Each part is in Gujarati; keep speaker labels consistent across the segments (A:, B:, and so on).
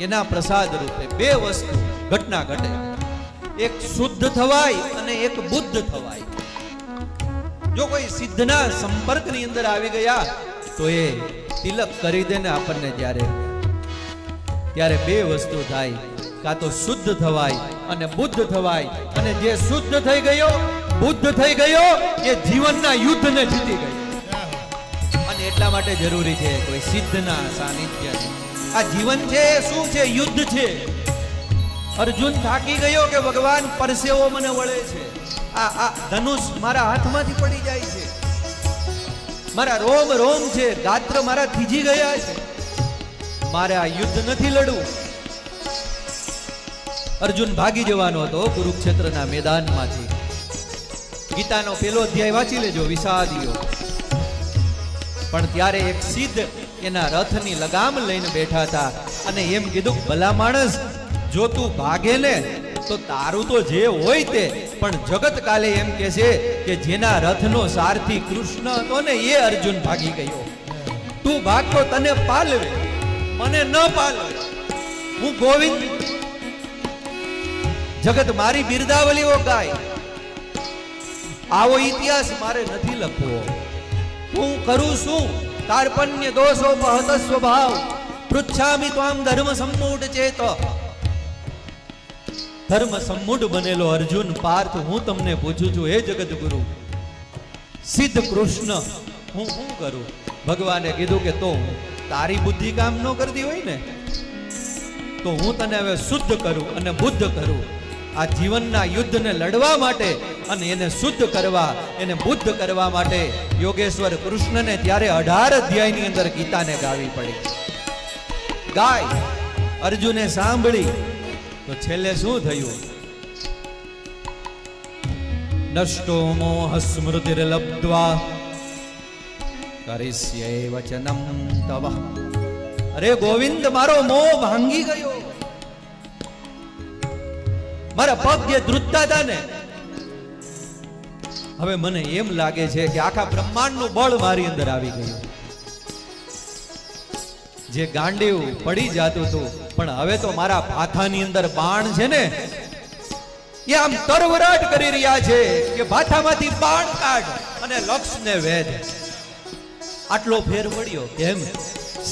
A: એના પ્રસાદ રૂપે બે વસ્તુ ઘટના ઘટે. એક શુદ્ધ થવાય અને એક બુદ્ધ થવાય. જો કોઈ સિદ્ધના સંપર્કની અંદર આવી ગયા, તો એ તિલક કરી દે ને આપણને જ્યારે ત્યારે બે વસ્તુ થાય. કાં તો શુદ્ધ થવાય અને બુદ્ધ થવાય. અને જે શુદ્ધ થઈ ગયો, બુદ્ધ થઈ ગયો, એ જીવનના યુદ્ધને જીતી ગયો. અને એટલા માટે જરૂરી છે કોઈ સિદ્ધના સાનિધ્ય આ જીવન છે, શું છે, યુદ્ધ છે? અર્જુન થાકી ગયો કે ભગવાન પરસેવો મને વળે છે? આ આ ધનુષ મારા હાથમાંથી પડી જાય છે. મારા રોમ રોમ છે, ગાત્ર મારા થીજી ગયા છે. મારે આ યુદ્ધ નથી લડવું. અર્જુન ભાગી જવાનો હતો કુરુક્ષેત્રના મેદાનમાંથી. ગીતાનો પેલો અધ્યાય વાંચી લેજો, વિષાદીઓ. પણ ત્યારે એક સિદ્ધ એના રથની લગામ લઈને બેઠા હતા. અને એમ કીધું, ભલા માણસ, જો તું ભાગે ને, તો તારું તો જે હોય તે. પણ જગત કાલે એમ કે છે કે જેના રથનો સારથી કૃષ્ણ હતો ને, એ અર્જુન ભાગી ગયો. તું ભાગતો તને પાલવે, મને ન પાલવે. હું ગોવિંદ. જગત મારી બિરદાવલીઓ ગાય. આવો ઇતિહાસ મારે નથી લખવો. હું કરું શું? કાર્પણ્ય દોષો બહત સ્વભાવ પૃચ્છામિ ત્વામ ધર્મ સંમૂઢ ચેત ધર્મ સંમૂઢ બનેલો અર્જુન પાર્થ હું તમને પૂછું છું, હે જગતગુરુ સિદ્ધ કૃષ્ણ, હું શું કરું? ભગવાને કીધું કે તો, તારી બુદ્ધિ કામ ન કરતી હોય ને, તો હું તને હવે શુદ્ધ કરું અને બુદ્ધ કરું. આ જીવનના યુદ્ધને લડવા માટે અને એને શુદ્ધ કરવા, એને બુદ્ધ કરવા માટે યોગેશ્વર કૃષ્ણને ત્યારે અઢાર અધ્યાયની અંદર ગીતાને ગાવી પડી. ગાય, અર્જુને સાંભળી. તો છેલ્લે શું થયું? નષ્ટો મોહ સ્મૃતિર્લબ્ધ્વા. કરિષ્ય વચનમ તવ. અરે ગોવિંદ, મારો મોહ ભાંગી ગયો. મારા પગ જે ધ્રુજતા ને હવે મને એમ લાગે છે કે આખા બ્રહ્માંડનું બળ મારી અંદર આવી ગયું. જે ગાંડીવ પડી જતું હતું, પણ હવે તો મારા ભાથાની અંદર બાણ છે ને, એ આમ તરવરાટ કરી રહ્યા છે કે ભાથામાંથી બાણ કાઢ અને લક્ષને વેદ આટલો ફેર વળ્યો કેમ?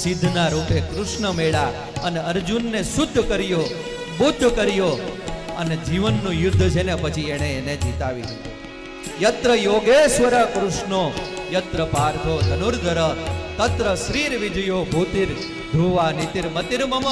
A: સિદ્ધના રૂપે કૃષ્ણ મેળા અને અર્જુનને શુદ્ધ કર્યો, બુદ્ધ કર્યો અને જીવનનું યુદ્ધ છે ને પછી એણે એને જીતાવી દીધું. યત્ર યોગેશ્વર કૃષ્ણો યત્ર પાર્થો ધનુર્ધર તત્ર શ્રીર વિજયો ભૂતિર ધ્રુવા નીતિર મતિર મમ